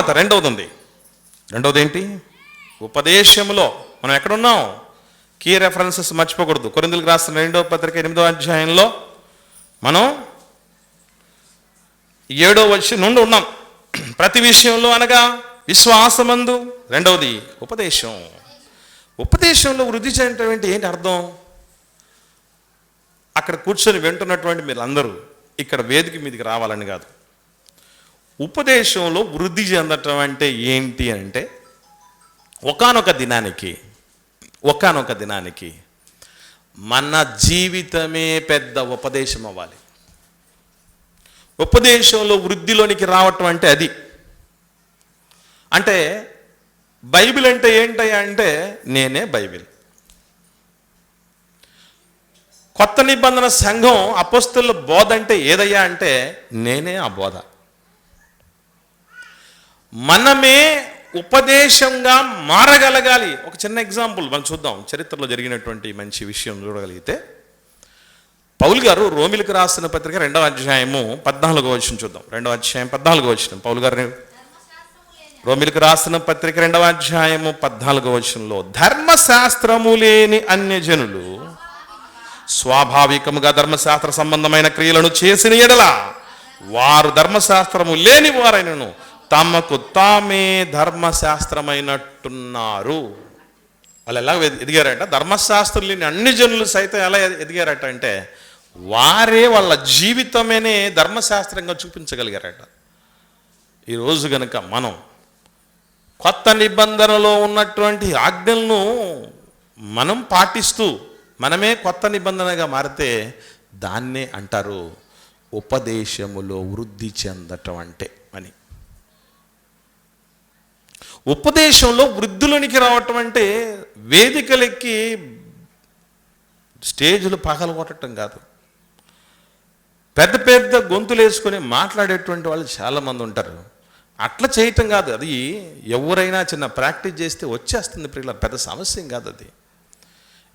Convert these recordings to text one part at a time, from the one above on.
తర్వాత రెండవది ఉంది రెండవది ఏంటి ఉపదేశంలో మనం ఎక్కడున్నాం? కీ రెఫరెన్సెస్ మర్చిపోకూడదు. కొరిందులకు రాసిన రెండవ పత్రిక ఎనిమిదో అధ్యాయంలో మనం ఏడో వచ్చి నుండి ఉన్నాం. ప్రతి విషయంలో అనగా విశ్వాసమందు. రెండవది ఉపదేశం. ఉపదేశంలో వృద్ధి చెందటం ఏంటి ఏంటి అర్థం? అక్కడ కూర్చొని వింటున్నటువంటి మీరు అందరూ ఇక్కడ వేదిక మీదకి రావాలని కాదు. ఉపదేశంలో వృద్ధి చెందటం అంటే ఏంటి అంటే ఒకానొక దినానికి ఒకానొక దినానికి మన జీవితమే పెద్ద ఉపదేశం అవ్వాలి. ఉపదేశంలో వృద్ధిలోనికి రావటం అంటే అది. అంటే బైబిల్ అంటే ఏంటయ్యా అంటే నేనే బైబిల్. కొత్త నిబంధన సంఘం అపస్తుల బోధ అంటే ఏదయ్యా అంటే నేనే ఆ బోధ. మనమే ఉపదేశంగా మారగలగాలి. ఒక చిన్న ఎగ్జాంపుల్ మనం చూద్దాం. చరిత్రలో జరిగినటువంటి మంచి విషయం చూడగలిగితే పౌలు గారు రోమిలకు రాసిన పత్రిక రెండవ అధ్యాయము పద్నాలుగో వచ్చిన చూద్దాం. రెండవ అధ్యాయం పద్నాలుగో వచ్చిన పౌలు గారు రోమిలకు రాసిన పత్రిక రెండవ అధ్యాయము పద్నాలుగో వచనంలో ధర్మశాస్త్రము లేని అన్యజనులు స్వాభావికముగా ధర్మశాస్త్ర సంబంధమైన క్రియలను చేసిన ఎడల వారు ధర్మశాస్త్రము లేని వారైనను. తమకు తామే ధర్మశాస్త్రమైనట్టున్నారు. వాళ్ళు ఎలా ఎదిగారంట ఎదిగారట ధర్మశాస్త్రం లేని అన్ని జనులు సైతం ఎలా ఎదిగారట అంటే వారే వాళ్ళ జీవితమేనే ధర్మశాస్త్రంగా చూపించగలిగారట. ఈరోజు గనక మనం కొత్త నిబంధనలో ఉన్నటువంటి ఆజ్ఞలను మనం పాటిస్తూ మనమే కొత్త నిబంధనగా మారితే దాన్నే అంటారు ఉపదేశములో వృద్ధి చెందటం అంటే అని ఉపదేశంలో వృద్ధులోనికి రావటం అంటే వేదికలెక్కి స్టేజ్లు పగలగొట్టడం కాదు. పెద్ద పెద్ద గొంతులు వేసుకొని మాట్లాడేటువంటి వాళ్ళు చాలామంది ఉంటారు. అట్లా చేయటం కాదు. అది ఎవరైనా చిన్న ప్రాక్టీస్ చేస్తే వచ్చేస్తుంది ప్రియుల పెద్ద సమస్య కాదు అది.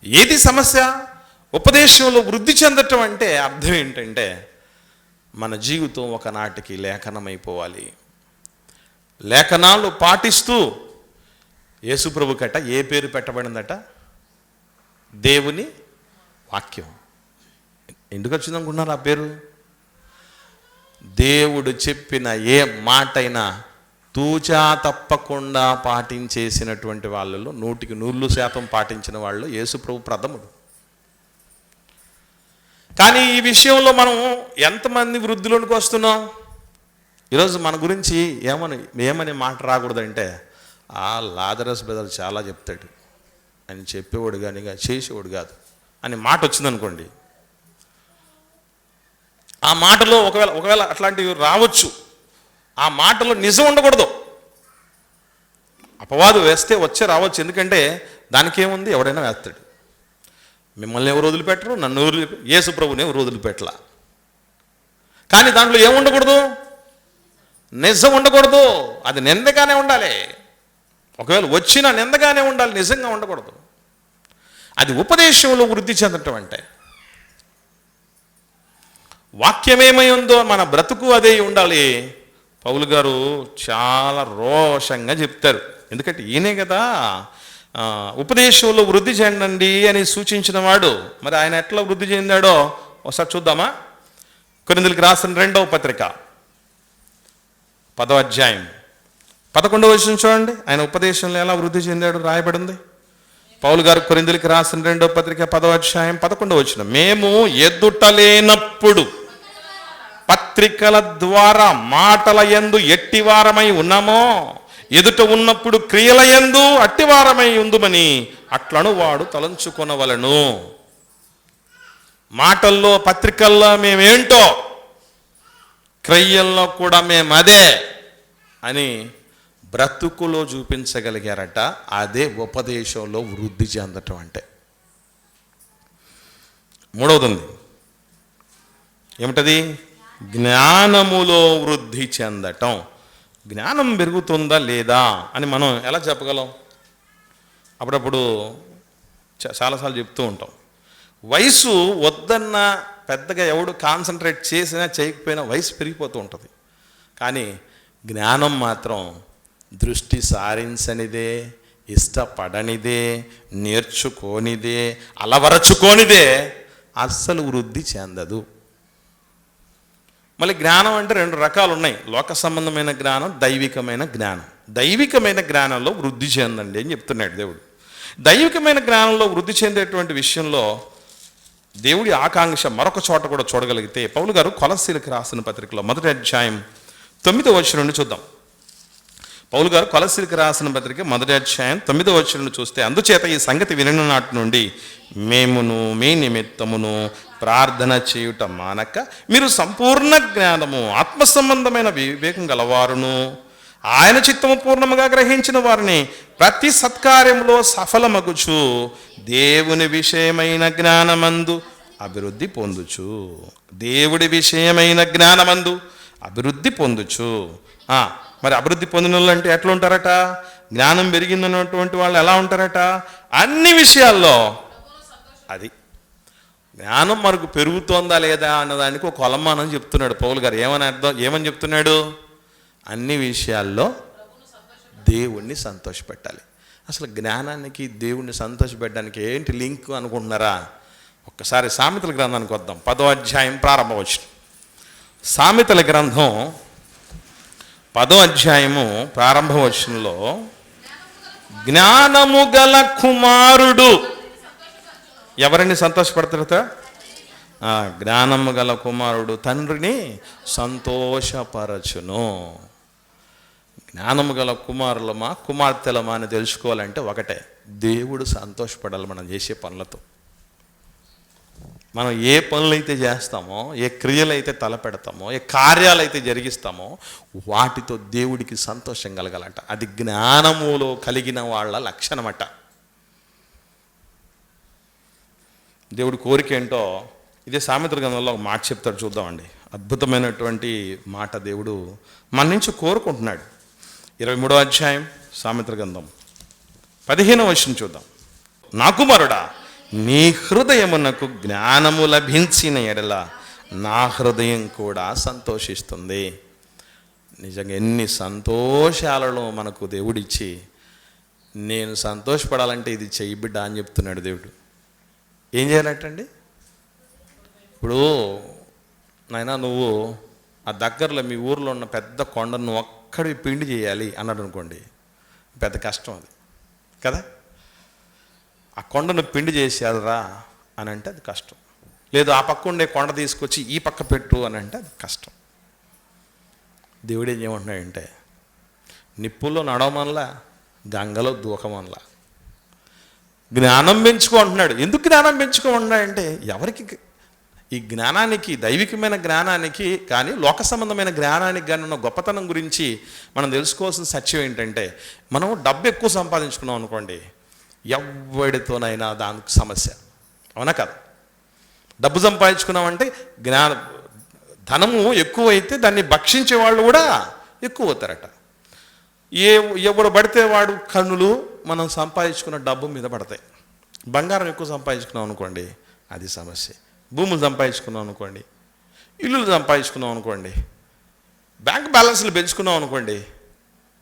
ఏది సమస్య? ఉపదేశంలో వృద్ధి చెందటం అంటే అర్థం ఏంటంటే మన జీవితం ఒకనాటికి లేఖనమైపోవాలి. లేఖనాలు పాటిస్తూ యేసుప్రభు కట ఏ పేరు పెట్టబడిందట? దేవుని వాక్యం. ఎందుకు వచ్చింది ఆ పేరు? దేవుడు చెప్పిన ఏ మాటైనా తూచా తప్పకుండా పాటించేసినటువంటి వాళ్ళలో నూటికి నూళ్ళు శాతం పాటించిన వాళ్ళు యేసుప్రభు ప్రథముడు. కానీ ఈ విషయంలో మనం ఎంతమంది వృద్ధిలోనికి వస్తున్నాం? ఈరోజు మన గురించి ఏమని ఏమని మాట రాకూడదంటే ఆ లాదరస్ బ్రదర్ చాలా చెప్తాడు. అని చెప్పేవాడు కానీ చేసేవాడు కాదు. అని మాట వచ్చిందనుకోండి. ఆ మాటలో ఒకవేళ ఒకవేళ అట్లాంటివి రావచ్చు. ఆ మాటలో నిజం ఉండకూడదు. అపవాదు వేస్తే వచ్చే రావచ్చు. ఎందుకంటే దానికి ఏముంది? ఎవడైనా వేస్తాడు. మిమ్మల్ని ఎవరు వదిలిపెట్టరు నన్ను వదిలి యేసు ప్రభుని ఎవరు వదిలిపెట్టలా? కానీ దాంట్లో ఏముండకూడదు నిజం ఉండకూడదు. అది నిందగానే ఉండాలి. ఒకవేళ వచ్చిన నిందగానే ఉండాలి నిజంగా ఉండకూడదు. అది ఉపదేశంలో వృద్ధి చెందటం అంటే. వాక్యమేమై ఉందో మన బ్రతుకు అదే ఉండాలి. పౌలు గారు చాలా రోషంగా చెప్తారు. ఎందుకంటే ఈయనే కదా ఉపదేశంలో వృద్ధి చెందండి అని సూచించిన వాడు. మరి ఆయన ఎట్లా వృద్ధి చెందాడో ఒకసారి చూద్దామా? కొరిందులకు రాసిన రెండవ పత్రిక. పదవ అధ్యాయం. పదకొండవ వచ్చిన చూడండి. ఆయన ఉపదేశంలో ఎలా వృద్ధి చెందాడు రాయబడింది. పౌలు గారు కొరిందులకి రాసిన రెండో పత్రిక పదవ అధ్యాయం పదకొండవ వచ్చిన మేము ఎదుటలేనప్పుడు పత్రికల ద్వారా మాటల యందు ఎట్టివారమై ఉన్నామో ఎదుట ఉన్నప్పుడు క్రియల యందు అట్టివారమై ఉందుమని అట్లను వాడు తలంచుకొనవలను. మాటల్లో పత్రికల్లో మేమేంటో క్రయ్యల్లో కూడా మేము అదే అని బ్రతుకులో చూపించగలిగారట అదే ఉపదేశంలో వృద్ధి చెందటం అంటే. మూడవది ఉంది ఏమిటది? జ్ఞానములో వృద్ధి చెందటం. జ్ఞానం పెరుగుతుందా లేదా అని మనం ఎలా చెప్పగలం? అప్పుడప్పుడు చాలాసార్లు చెప్తూ ఉంటాం. వయసు వద్దన్న పెద్దగా ఎవడు కాన్సన్ట్రేట్ చేసినా చేయకపోయినా వయసు పెరిగిపోతూ ఉంటుంది. కానీ జ్ఞానం మాత్రం దృష్టి సారించనిదే ఇష్టపడనిదే నేర్చుకోనిదే అలవరచుకోనిదే అస్సలు వృద్ధి చెందదు. మళ్ళీ జ్ఞానం అంటే రెండు రకాలు ఉన్నాయి లోక సంబంధమైన జ్ఞానం దైవికమైన జ్ఞానం. దైవికమైన జ్ఞానంలో వృద్ధి చెందండి అని చెప్తున్నాడు దేవుడు. దైవికమైన జ్ఞానంలో వృద్ధి చెందేటువంటి విషయంలో దేవుడి ఆకాంక్ష మరొక చోట కూడా చూడగలిగితే పౌలు గారు కొలసీలకు రాసిన పత్రికలో మొదటి అధ్యాయం తొమ్మిదో వచ్చిన నుండి చూద్దాం. పౌలు గారు కొలసీలకు రాసిన పత్రిక మొదటి అధ్యాయం తొమ్మిదో వచ్చిన నుండి చూస్తే అందుచేత ఈ సంగతి వినిన నాటి నుండి మేమును మీ నిమిత్తమును ప్రార్థన చేయుట మానక మీరు సంపూర్ణ జ్ఞానము ఆత్మ సంబంధమైన వివేకం గలవారును. ఆయన చిత్తము పూర్ణముగా గ్రహించిన వారిని ప్రతి సత్కార్యంలో సఫలమగుచు. దేవుని విషయమైన జ్ఞానమందు అభివృద్ధి పొందుచు. దేవుడి విషయమైన జ్ఞానమందు అభివృద్ధి పొందుచు. మరి అభివృద్ధి పొందిన వాళ్ళు అంటే ఎట్లా ఉంటారట జ్ఞానం పెరిగిందన్నటువంటి వాళ్ళు ఎలా ఉంటారట? అన్ని విషయాల్లో అది. జ్ఞానం మనకు పెరుగుతోందా లేదా అన్నదానికి ఒక కొలమానం చెప్తున్నాడు పౌల్ గారు. ఏమని అర్థం? ఏమని చెప్తున్నాడు? అన్ని విషయాల్లో దేవుణ్ణి సంతోషపెట్టాలి. అసలు జ్ఞానానికి దేవుణ్ణి సంతోషపెట్టడానికి ఏంటి లింక్ అనుకుంటున్నారా? ఒక్కసారి సామెతల గ్రంథానికి వద్దాం. పదో అధ్యాయం ప్రారంభవచ్చు సామెతల గ్రంథం పదో అధ్యాయము ప్రారంభవచనంలో జ్ఞానము గల కుమారుడు. ఎవరిని సంతోషపడతారట? జ్ఞానము గల కుమారుడు తండ్రిని సంతోషపరచును. జ్ఞానము గల కుమారులమా కుమార్తెలమా అని తెలుసుకోవాలంటే ఒకటే. దేవుడు సంతోషపడాలి మనం చేసే పనులతో. మనం ఏ పనులైతే చేస్తామో ఏ క్రియలైతే తలపెడతామో ఏ కార్యాలైతే జరిగిస్తామో వాటితో దేవుడికి సంతోషం కలగాలంట. అది జ్ఞానములో కలిగిన వాళ్ళ లక్షణమట. దేవుడి కోరిక ఏంటో ఇదే సామెత్ర గ్రంథంలో ఒక మాట చెప్తాడు చూద్దామండి. అద్భుతమైనటువంటి మాట దేవుడు మన నుంచి కోరుకుంటున్నాడు. ఇరవై మూడో అధ్యాయం సామెత్ర గ్రంథం. పదిహేనో వచనం చూద్దాం. నా కుమారుడా నీ హృదయమునకు జ్ఞానము లభించిన ఎడల నా హృదయం కూడా సంతోషిస్తుంది. నిజంగా ఎన్ని సంతోషాలలో మనకు దేవుడిచ్చి నేను సంతోషపడాలంటే ఇది చెయ్యి బిడ్డ అని చెప్తున్నాడు దేవుడు. ఏం చేయాలటండి? ఇప్పుడు నాయన నువ్వు ఆ దగ్గరలో మీ ఊర్లో ఉన్న పెద్ద కొండను నువ్వు పిండి చేయాలి అన్నాడు అనుకోండి పెద్ద కష్టం అది. కదా? ఆ కొండను పిండి చేసేదిరా అని అంటే అది కష్టం. లేదు ఆ పక్క ఉండే కొండ తీసుకొచ్చి ఈ పక్క పెట్టు అని అంటే అది కష్టం. దేవుడు ఏం చేయమంటున్నాడంటే నిప్పుల్లో నడవమనలా గంగలో దూకమనలా. జ్ఞానం పెంచుకో అంటున్నాడు. ఎందుకు జ్ఞానం పెంచుకోమంటున్నాడంటే ఎవరికి ఈ జ్ఞానానికి దైవికమైన జ్ఞానానికి కానీ లోక సంబంధమైన జ్ఞానానికి కానీ ఉన్న గొప్పతనం గురించి మనం తెలుసుకోవాల్సిన సత్యం ఏంటంటే మనం డబ్బు ఎక్కువ సంపాదించుకున్నాం అనుకోండి ఎవడితోనైనా దానికి సమస్య. అవునా కదా? డబ్బు సంపాదించుకున్నామంటే జ్ఞాన ధనము ఎక్కువైతే దాన్ని భక్షించే వాళ్ళు కూడా ఎక్కువ అవుతారట. ఏ ఎవడు పడితే వాడు కన్నులు మనం సంపాదించుకున్న డబ్బు మీద పడతాయి. బంగారం ఎక్కువ సంపాదించుకున్నాం అనుకోండి అది సమస్య. భూములు సంపాదించుకున్నాం అనుకోండి ఇల్లులు సంపాదించుకున్నాం అనుకోండి బ్యాంక్ బ్యాలెన్స్లు పెంచుకున్నాం అనుకోండి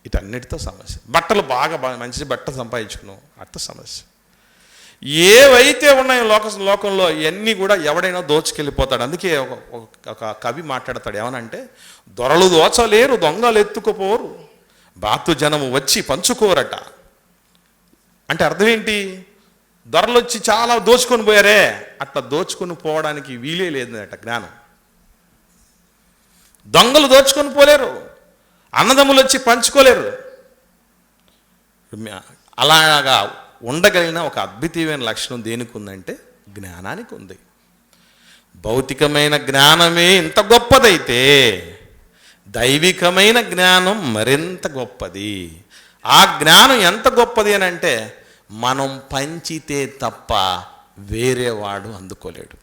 ఇటన్నిటితో సమస్య. బట్టలు బాగా బాగా మంచి బట్ట సంపాదించుకున్నాం అట్ట సమస్య. ఏవైతే ఉన్నాయో లోక లోకంలో ఇవన్నీ కూడా ఎవడైనా దోచుకెళ్ళిపోతాడు. అందుకే ఒక ఒక- ఒక కవి మాట్లాడతాడు ఏమనంటే దొరలు దోచలేరు దొంగలు ఎత్తుకుపోరు బాతు జనము వచ్చి పంచుకోరట. అంటే అర్థం ఏంటి దొరలు వచ్చి చాలా దోచుకొని పోయారే? అట్లా దోచుకొని పోవడానికి వీలే లేదట జ్ఞానం. దొంగలు దోచుకొని పోలేరు. అన్నదమ్ములు వచ్చి పంచుకోలేరు అలాగా ఉండగలిగిన ఒక అద్భుతమైన లక్షణం దేనికి ఉందంటే జ్ఞానానికి ఉంది భౌతికమైన జ్ఞానమే ఇంత గొప్పదైతే దైవికమైన జ్ఞానం మరింత గొప్పది. ఆ జ్ఞానం ఎంత గొప్పది అని అంటే మనం పంచితే తప్ప వేరేవాడు అందుకోలేడు.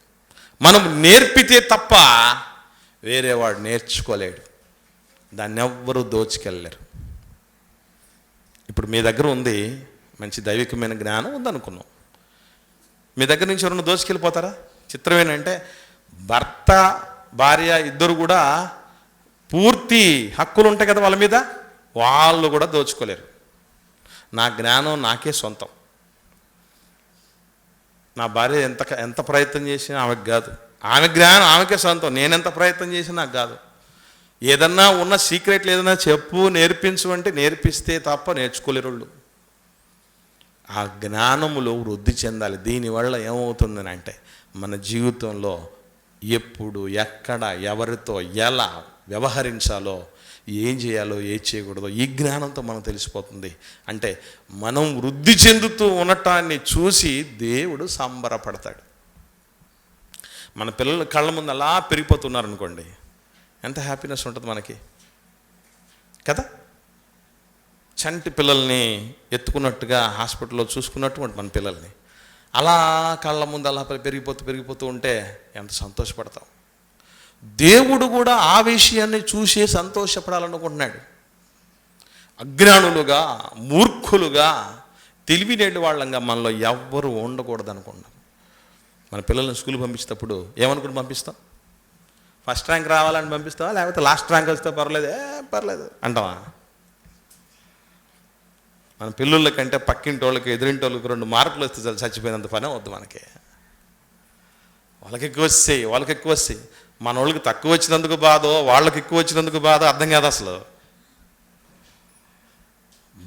మనం నేర్పితే తప్ప వేరేవాడు నేర్చుకోలేడు. దాన్ని ఎవ్వరూ దోచుకెళ్ళలేరు. ఇప్పుడు మీ దగ్గర ఉంది మంచి దైవికమైన జ్ఞానం ఉందనుకున్నాం. మీ దగ్గర నుంచి ఎవరన్నా దోచుకెళ్ళిపోతారా? చిత్రం ఏంటంటే భర్త భార్య ఇద్దరు కూడా పూర్తి హక్కులు ఉంటాయి కదా వాళ్ళ మీద? వాళ్ళు కూడా దోచుకోలేరు. నా జ్ఞానం నాకే సొంతం. నా భార్య ఎంత ఎంత ప్రయత్నం చేసినా ఆమెకు కాదు. ఆమె జ్ఞానం ఆమెకే సొంతం. నేను ఎంత ప్రయత్నం చేసినా నాకు కాదు. ఏదన్నా ఉన్న సీక్రెట్లు ఏదన్నా చెప్పు నేర్పించు అంటే నేర్పిస్తే తప్ప నేర్చుకోలేరు వాళ్ళు ఆ జ్ఞానములో వృద్ధి చెందాలి. దీనివల్ల ఏమవుతుందని అంటే మన జీవితంలో ఎప్పుడు ఎక్కడ ఎవరితో ఎలా వ్యవహరించాలో ఏం చేయాలో ఏం చేయకూడదో ఈ జ్ఞానంతో మనం తెలిసిపోతుంది. అంటే మనం వృద్ధి చెందుతూ ఉండటాన్ని చూసి దేవుడు సంబరపడతాడు. మన పిల్లలు కళ్ళ ముందు అలా పెరిగిపోతున్నారు అనుకోండి ఎంత హ్యాపీనెస్ ఉంటుంది మనకి. కదా? చంటి పిల్లల్ని ఎత్తుకున్నట్టుగా హాస్పిటల్లో చూసుకున్నట్టు ఉంటుంది మన పిల్లల్ని. అలా కళ్ళ ముందు అలా పెరిగిపోతూ పెరిగిపోతూ ఉంటే ఎంత సంతోషపడతాం. దేవుడు కూడా ఆ విషయాన్ని చూసే సంతోషపడాలనుకుంటున్నాడు. అజ్ఞానులుగా మూర్ఖులుగా తెలివినేటి వాళ్ళంగా మనలో ఎవ్వరూ ఉండకూడదు అనుకున్నాం మన పిల్లల్ని స్కూల్ పంపించేటప్పుడు ఏమనుకుని పంపిస్తాం? ఫస్ట్ ర్యాంక్ రావాలని పంపిస్తావా? లేకపోతే లాస్ట్ ర్యాంక్ వస్తే పర్లేదు. ఏ పర్లేదు. అంటావా? మన పిల్లుల కంటే పక్కింటి వాళ్ళకి ఎదురింటి వాళ్ళకి రెండు మార్కులు వస్తే చచ్చిపోయినంత పని వద్దు మనకి. వాళ్ళకి ఎక్కువ వస్తాయి వాళ్ళకి ఎక్కువ వస్తాయి. మన వాళ్ళకి తక్కువ వచ్చినందుకు బాధో వాళ్ళకి ఎక్కువ వచ్చినందుకు బాధ అర్థం కాదు అసలు.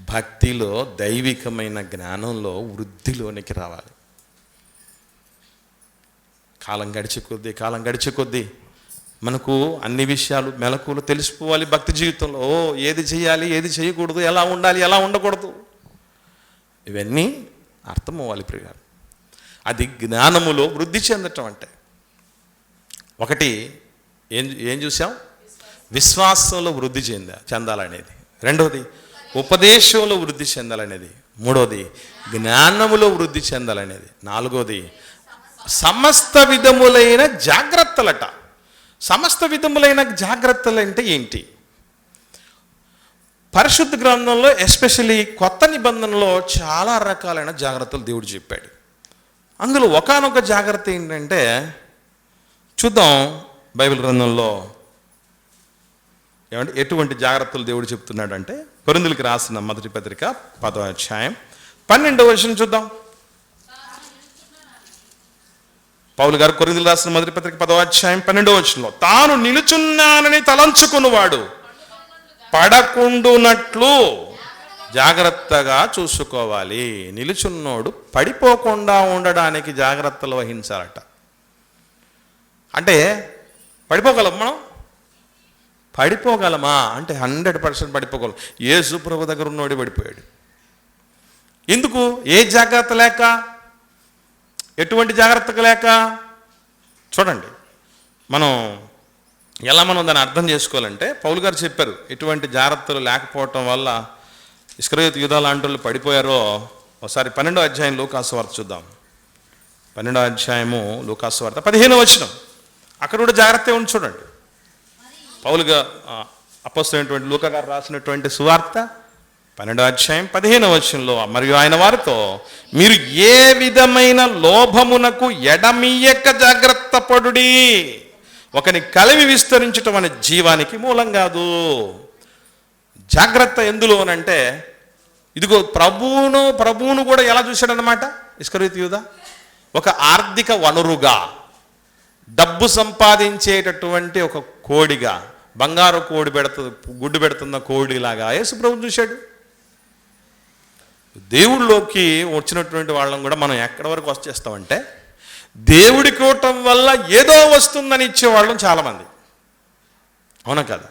భక్తిలో దైవికమైన జ్ఞానంలో వృద్ధిలోనికి రావాలి. కాలం గడిచే కొద్దీ కాలం గడిచే కొద్దీ మనకు అన్ని విషయాలు మెలకులు తెలిసిపోవాలి భక్తి జీవితంలో. ఓ ఏది చేయాలి ఏది చేయకూడదు ఎలా ఉండాలి ఎలా ఉండకూడదు. ఇవన్నీ అర్థం అవ్వాలి అది జ్ఞానములో వృద్ధి చెందటం అంటే. ఒకటి ఏం ఏం చూసాం? విశ్వాసంలో వృద్ధి చెందా చెందాలనేది. రెండవది ఉపదేశంలో వృద్ధి చెందాలనేది. మూడవది జ్ఞానములో వృద్ధి చెందాలనేది. నాలుగవది సమస్త విధములైన జాగ్రత్తలట. సమస్త విధములైన జాగ్రత్తలు అంటే ఏంటి? పరిశుద్ధ గ్రంథంలో ఎస్పెషలీ కొత్త నిబంధనలో చాలా రకాలైన జాగ్రత్తలు దేవుడు చెప్పాడు. అందులో ఒకానొక జాగ్రత్త ఏంటంటే చూద్దాం బైబిల్ గ్రంథంలో ఏమంటే ఎటువంటి జాగ్రత్తలు దేవుడు చెప్తున్నాడంటే కొరిందులకి రాసిన మొదటి పత్రిక పదో అధ్యాయం పన్నెండవ వర్షం చూద్దాం. పౌలు గారు కొరిందులు రాసిన మొదటి పత్రిక పదో అధ్యాయం పన్నెండవ వచనంలో తాను నిలుచున్నానని తలంచుకున్నవాడు పడకుండునట్లు జాగ్రత్తగా చూసుకోవాలి. నిలుచున్నోడు పడిపోకుండా ఉండడానికి జాగ్రత్తలు వహించాలట. అంటే పడిపోగలం మనం? పడిపోగలమా? అంటే హండ్రెడ్ పర్సెంట్ పడిపోగలం. ఏ సుప్రభు దగ్గర ఉన్నోడి పడిపోయాడు. ఎందుకు? ఏ జాగ్రత్త లేక? ఎటువంటి జాగ్రత్తకు లేక? చూడండి. మనం ఎలా మనం దాన్ని అర్థం చేసుకోవాలంటే పౌలు గారు చెప్పారు ఎటువంటి జాగ్రత్తలు లేకపోవటం వల్ల ఇస్క్రయోత్ యుధ లాంటి వాళ్ళు పడిపోయారో ఒకసారి పన్నెండో అధ్యాయం లోకాసు వార్త చూద్దాం. పన్నెండో అధ్యాయము లోకాసు వార్త. పదిహేను వచ్చినాం అక్కడ కూడా జాగ్రత్తగా ఉండి చూడండి. పౌలుగా అప్పస్తున్నటువంటి లూక గారు రాసినటువంటి సువార్త పన్నెండో అధ్యాయం పదిహేను వచనంలో మరియు ఆయన వారితో మీరు ఏ విధమైన లోభమునకు ఎడమీయక జాగ్రత్త పడుడి. ఒకని కలివి విస్తరించటం అనే జీవానికి మూలం కాదు. జాగ్రత్త ఎందులోనంటే ఇదిగో ప్రభువును ప్రభువును కూడా ఎలా చూశాడనమాట ఇస్కరీతి యూదా? ఒక ఆర్థిక వనరుగా. డబ్బు సంపాదించేటటువంటి ఒక కోడిగా బంగారు కోడి పెడుతుంది గుడ్డు పెడుతున్న కోడిలాగా యేసు ప్రభు చూశాడు. దేవుడిలోకి వచ్చినటువంటి వాళ్ళని కూడా మనం ఎక్కడి వరకు వచ్చేస్తామంటే దేవుడికి ఇవ్వటం వల్ల ఏదో వస్తుందని ఇచ్చేవాళ్ళం చాలామంది. అవునా కదా?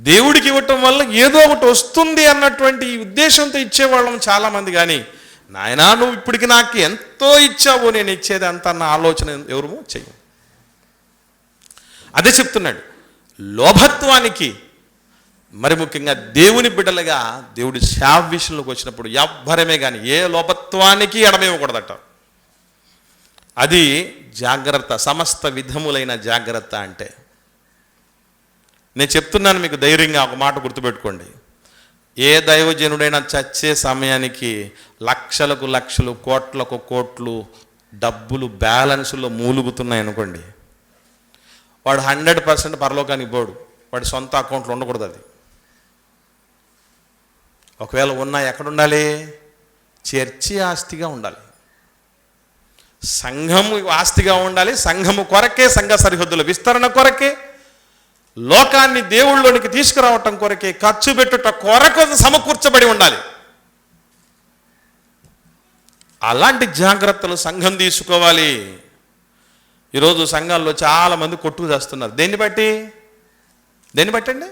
దేవుడికి ఇవ్వటం వల్ల ఏదో ఒకటి వస్తుంది అన్నటువంటి ఉద్దేశంతో ఇచ్చేవాళ్ళం చాలామంది కానీ నాయనా నువ్వు ఇప్పటికి నాకు ఎంతో ఇచ్చావు నేను ఇచ్చేది అంత అన్న ఆలోచన ఎవరు చెయ్యం అదే చెప్తున్నాడు. లోభత్వానికి మరి ముఖ్యంగా దేవుని బిడ్డలుగా దేవుడి సేవ విషయంలోకి వచ్చినప్పుడు ఎవ్వరమే కానీ ఏ లోపత్వానికి ఎడమేవ్వకూడదట అది జాగ్రత్త సమస్త విధములైన జాగ్రత్త అంటే. నేను చెప్తున్నాను మీకు ధైర్యంగా ఒక మాట గుర్తుపెట్టుకోండి. ఏ దైవజనుడైనా చచ్చే సమయానికి లక్షలకు లక్షలు కోట్లకు కోట్లు డబ్బులు బ్యాలెన్సులో మూలుగుతున్నాయి అనుకోండి వాడు హండ్రెడ్ పర్సెంట్ పరలోకానికి పోడు. వాడి సొంత అకౌంట్లో ఉండకూడదు అది. ఒకవేళ ఉన్నా ఎక్కడ ఉండాలి? చర్చి ఆస్తిగా ఉండాలి. సంఘము ఆస్తిగా ఉండాలి. సంఘము కొరకే సంఘ సరిహద్దుల విస్తరణ కొరకే లోకాన్ని దేవుళ్ళలోనికి తీసుకురావటం కొరకే ఖర్చు పెట్టుట కొరకు సమకూర్చబడి ఉండాలి. అలాంటి జాగ్రత్తలు సంఘం తీసుకోవాలి. ఈరోజు సంఘాల్లో చాలామంది కొట్టుకు చేస్తున్నారు. దేన్ని బట్టి? దేన్ని బట్టండి?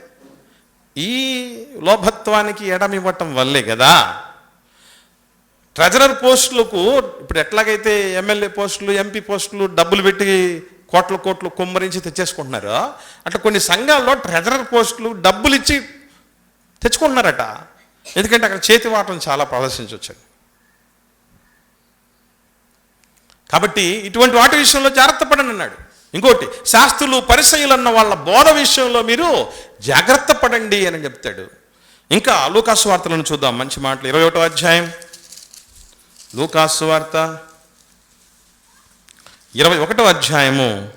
ఈ లోభత్వానికి ఎడమివ్వటం వల్లే కదా. ట్రెజరర్ పోస్టులకు ఇప్పుడు ఎట్లాగైతే ఎమ్మెల్యే పోస్టులు ఎంపీ పోస్టులు డబ్బులు పెట్టి కోట్ల కోట్లు కుమ్మరించి తెచ్చేసుకుంటున్నారో అట్లా కొన్ని సంఘాల్లో ట్రెజరర్ పోస్టులు డబ్బులు ఇచ్చి తెచ్చుకుంటున్నారట. ఎందుకంటే అక్కడ చేతి వాటం చాలా ప్రదర్శించవచ్చు కాబట్టి ఇటువంటి వాటి విషయంలో జాగ్రత్త పడండి అన్నాడు. ఇంకోటి శాస్త్రులు పరిసయులు అన్న వాళ్ళ బోధ విషయంలో మీరు జాగ్రత్త పడండి అని చెప్తాడు. ఇంకా లూకాసు వార్తలను చూద్దాం. మంచి మాటలు. ఇరవై ఒకటో అధ్యాయం. లూకాసు వార్త. ఇరవై ఒకటో అధ్యాయము.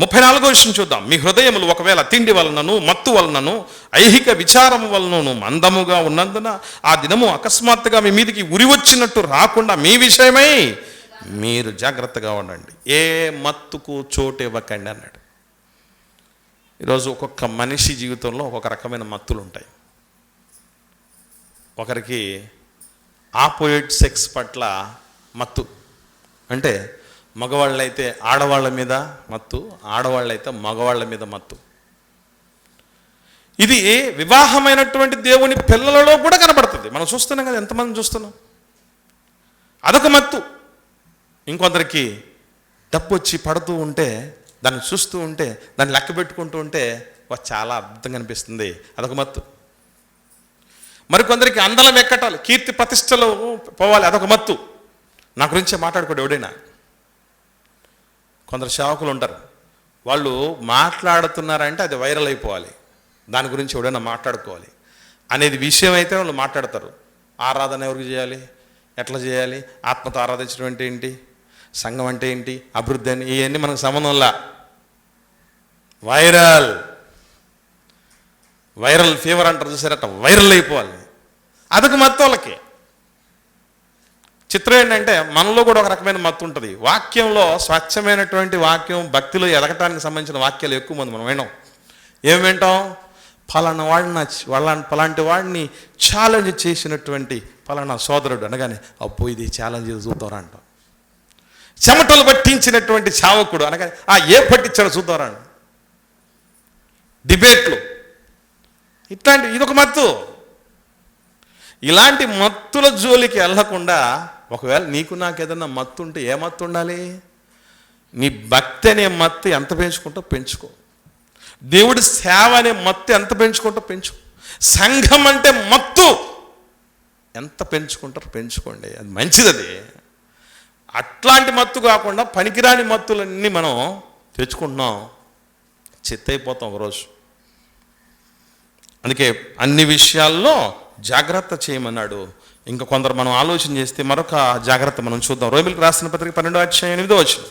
ముప్పై నాలుగో విషయం చూద్దాం. మీ హృదయములు ఒకవేళ తిండి వలనను మత్తు వలనను ఐహిక విచారము వలనను మందముగా ఉన్నందున ఆ దినము అకస్మాత్తుగా మీ మీదికి ఉరి వచ్చినట్టు రాకుండా మీ విషయమై మీరు జాగ్రత్తగా ఉండండి. ఏ మత్తుకు చోటు ఇవ్వకండి అన్నాడు. ఈరోజు ఒక్కొక్క మనిషి జీవితంలో ఒక్కొక్క రకమైన మత్తులు ఉంటాయి ఒకరికి ఆపోజిట్ సెక్స్ పట్ల మత్తు. అంటే మగవాళ్ళైతే ఆడవాళ్ళ మీద మత్తు ఆడవాళ్ళైతే మగవాళ్ళ మీద మత్తు. ఇది వివాహమైనటువంటి దేవుని పిల్లలలో కూడా కనబడుతుంది. మనం చూస్తున్నాం కదా ఎంతమంది చూస్తున్నాం? అదొక మత్తు. ఇంకొందరికి డబ్బు వచ్చి పడుతూ ఉంటే దాన్ని చూస్తూ ఉంటే దాన్ని లెక్క పెట్టుకుంటూ ఉంటే చాలా అద్భుతంగా అనిపిస్తుంది. అదొక మత్తు. మరికొందరికి అందలం ఎక్కటాలి కీర్తి ప్రతిష్టలు పోవాలి అదొక మత్తు. నా గురించే మాట్లాడుకోడు ఎవడైనా. కొందరు సేవకులు ఉంటారు. వాళ్ళు మాట్లాడుతున్నారంటే అది వైరల్ అయిపోవాలి. దాని గురించి ఎవడైనా మాట్లాడుకోవాలి. అనేది విషయం అయితే వాళ్ళు మాట్లాడతారు. ఆరాధన ఎవరికి చేయాలి? ఎట్లా చేయాలి? ఆత్మతో ఆరాధించడం అంటే ఏంటి? సంఘం అంటే ఏంటి? అభివృద్ధి అని ఇవన్నీ మనకు సంబంధంలా. వైరల్. వైరల్ ఫీవర్ అంటారు చూసారట వైరల్ అయిపోవాలి. అదొక మత్తు వాళ్ళకి. చిత్రం ఏంటంటే మనలో కూడా ఒక రకమైన మత్తు ఉంటుంది. వాక్యంలో స్వచ్ఛమైనటువంటి వాక్యం భక్తిలో ఎదగటానికి సంబంధించిన వాక్యాలు ఎక్కువ మంది మనం వినాం ఏం వింటాం? ఫలానా వాడిని వాళ్ళ పలాంటి వాడిని ఛాలెంజ్ చేసినటువంటి ఫలానా సోదరుడు అనగానే అప్పు ఇది ఛాలెంజ్ చూద్దాం అంటాం. చెమటలు పట్టించినటువంటి చావకుడు అనగా ఆ ఏ పట్టించాడు చూద్దాం డిబేట్లు. ఇట్లాంటి ఇదొక మత్తు. ఇలాంటి మత్తుల జోలికి వెళ్ళకుండా ఒకవేళ నీకు నాకు ఏదన్నా మత్తు ఉంటే ఏ మత్తు ఉండాలి? నీ భక్తి అనే మత్తు ఎంత పెంచుకుంటో పెంచుకో. దేవుడి సేవ అనే మత్తు ఎంత పెంచుకుంటో పెంచుకో. సంఘం అంటే మత్తు. ఎంత పెంచుకుంటారో పెంచుకోండి. అది మంచిది అది అట్లాంటి మత్తు కాకుండా పనికిరాని మత్తులన్నీ మనం తెచ్చుకుంటున్నాం. చిత్తైపోతాం ఒకరోజు అందుకే అన్ని విషయాల్లో జాగ్రత్త చేయమన్నాడు. ఇంకా కొందరు మనం ఆలోచన చేస్తే మరొక జాగ్రత్త మనం చూద్దాం. రోమిల్కి రాసిన పత్రిక పన్నెండో అధ్యాయం ఎనిమిదో వచ్చిన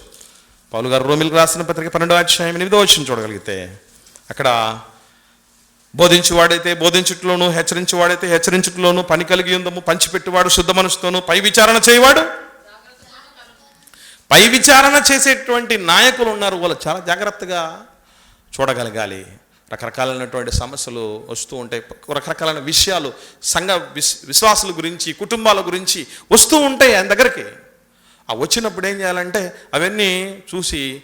పౌలు గారు రోమిల్కి రాసిన పత్రిక పన్నెండో అధ్యాయం ఎనిమిదో వచ్చిన చూడగలిగితే అక్కడ బోధించువాడైతే బోధించుట్లోను హెచ్చరించువాడైతే హెచ్చరించుట్లోను పని కలిగి ఉందము పంచిపెట్టువాడు శుద్ధ మనసుతోను పై విచారణ చేయవాడు పై విచారణ చేసేటువంటి నాయకులు ఉన్నారు. వాళ్ళు చాలా జాగ్రత్తగా చూడగలగాలి. రకరకాలైనటువంటి సమస్యలు వస్తూ ఉంటాయి. రకరకాలైన విషయాలు సంఘ విశ్ విశ్వాసుల గురించి కుటుంబాల గురించి వస్తూ ఉంటాయి ఆయన దగ్గరికి. ఆ వచ్చినప్పుడు ఏం చేయాలంటే అవన్నీ చూసి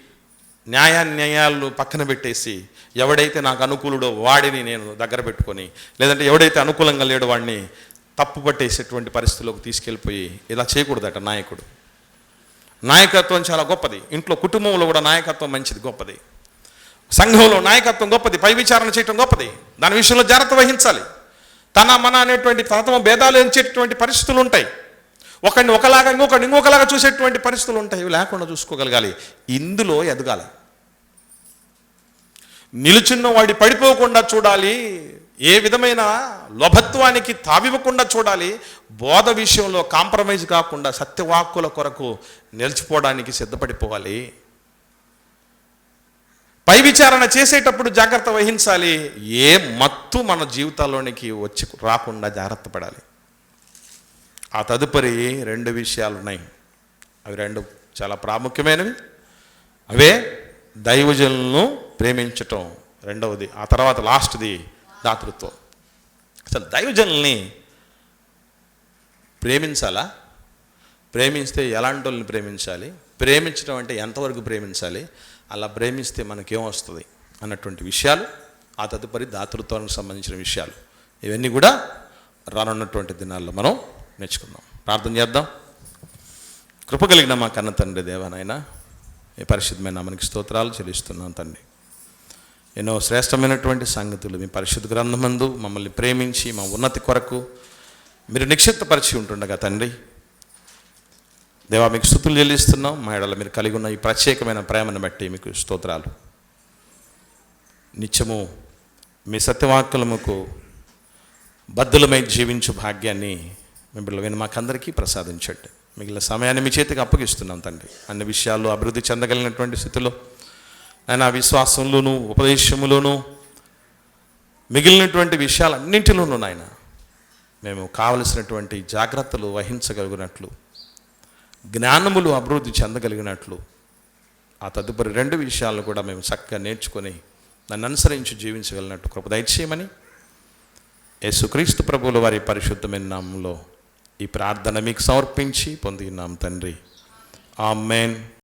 న్యాయాన్యాయాలను పక్కన పెట్టేసి ఎవడైతే నాకు అనుకూలుడో వాడిని నేను దగ్గర పెట్టుకొని లేదంటే ఎవడైతే అనుకూలంగా లేడో వాడిని తప్పు పట్టేసేటువంటి పరిస్థితుల్లోకి తీసుకెళ్ళిపోయి ఇలా చేయకూడదట నాయకుడు. నాయకత్వం చాలా గొప్పది. ఇంట్లో కుటుంబంలో కూడా నాయకత్వం మంచిది గొప్పది. సంఘంలో నాయకత్వం గొప్పది. పై విచారణ చేయటం గొప్పది. దాని విషయంలో జాగ్రత్త వహించాలి. తన మన అనేటువంటి తత్వం భేదాలు ఎంచేటటువంటి పరిస్థితులు ఉంటాయి. ఒకడిని ఒకలాగా ఇంకొకరిని ఇంకొకలాగా చూసేటువంటి పరిస్థితులు ఉంటాయి. ఇవి లేకుండా చూసుకోగలగాలి. ఇందులో ఎదగాలి. నిలుచున్న వాడి పడిపోకుండా చూడాలి. ఏ విధమైన లోభత్వానికి తావివ్వకుండా చూడాలి బోధ విషయంలో కాంప్రమైజ్ కాకుండా సత్యవాక్కుల కొరకు నిలిచిపోవడానికి సిద్ధపడిపోవాలి. పై విచారణ చేసేటప్పుడు జాగ్రత్త వహించాలి. ఏ మత్తు మన జీవితాల్లోనికి వచ్చి రాకుండా జాగ్రత్త పడాలి. ఆ తదుపరి రెండు విషయాలు ఉన్నాయి అవి రెండు చాలా ప్రాముఖ్యమైనవి. అవే దైవజనులను ప్రేమించటం రెండవది. ఆ తర్వాత లాస్ట్ది దాతృత్వం. అసలు దైవజనుల్ని ప్రేమించాలా? ప్రేమిస్తే ఎలాంటి వాళ్ళని ప్రేమించాలి? ప్రేమించడం అంటే ఎంతవరకు ప్రేమించాలి? అలా ప్రేమిస్తే మనకేం వస్తుంది అన్నటువంటి విషయాలు ఆ తదుపరి దాతృత్వానికి సంబంధించిన విషయాలు. ఇవన్నీ కూడా రానున్నటువంటి దినాల్లో మనం నేర్చుకుందాం. ప్రార్థన చేద్దాం. కృప కలిగిన మా కన్న తండ్రి దేవనైనా ఈ పరిశుద్ధమైన మనకి స్తోత్రాలు చెల్లిస్తున్నాం తండ్రి. ఎన్నో శ్రేష్టమైనటువంటి సంగతులు. మీ పరిశుద్ధ గ్రంథమందు మమ్మల్ని ప్రేమించి మా ఉన్నతి కొరకు మీరు నిక్షిప్తపరిచి ఉంటుండగా తండ్రి. దేవా మీకు స్థుతులు చెల్లిస్తున్నాం. మా ఎడల మీరు కలిగి ఉన్న ఈ ప్రత్యేకమైన ప్రేమను బట్టి మీకు స్తోత్రాలు. నిత్యము మీ సత్యవాక్యముకు బద్దులమై జీవించు భాగ్యాన్ని మిమ్మల్ని విని మాకందరికీ ప్రసాదించండి. మిగిలిన సమయాన్ని మీ చేతికి అప్పగిస్తున్నాం తండ్రి. అన్ని విషయాల్లో అభివృద్ధి చెందగలిగినటువంటి స్థితిలో ఆయన విశ్వాసంలోనూ ఉపదేశములోనూ మిగిలినటువంటి విషయాలన్నింటిలోనూ నాయన మేము కావలసినటువంటి జాగ్రత్తలు వహించగలిగినట్లు జ్ఞానములు అభివృద్ధి చెందగలిగినట్లు ఆ తదుపరి రెండు విషయాలను కూడా మేము చక్కగా నేర్చుకొని నన్ను అనుసరించి జీవించగలిగినట్టు కృప దయచేయమని యేసుక్రీస్తు ప్రభువుల వారి పరిశుద్ధమైన నామంలో ఈ ప్రార్థన మీకు సమర్పించి పొందినాం తండ్రి. ఆమెన్.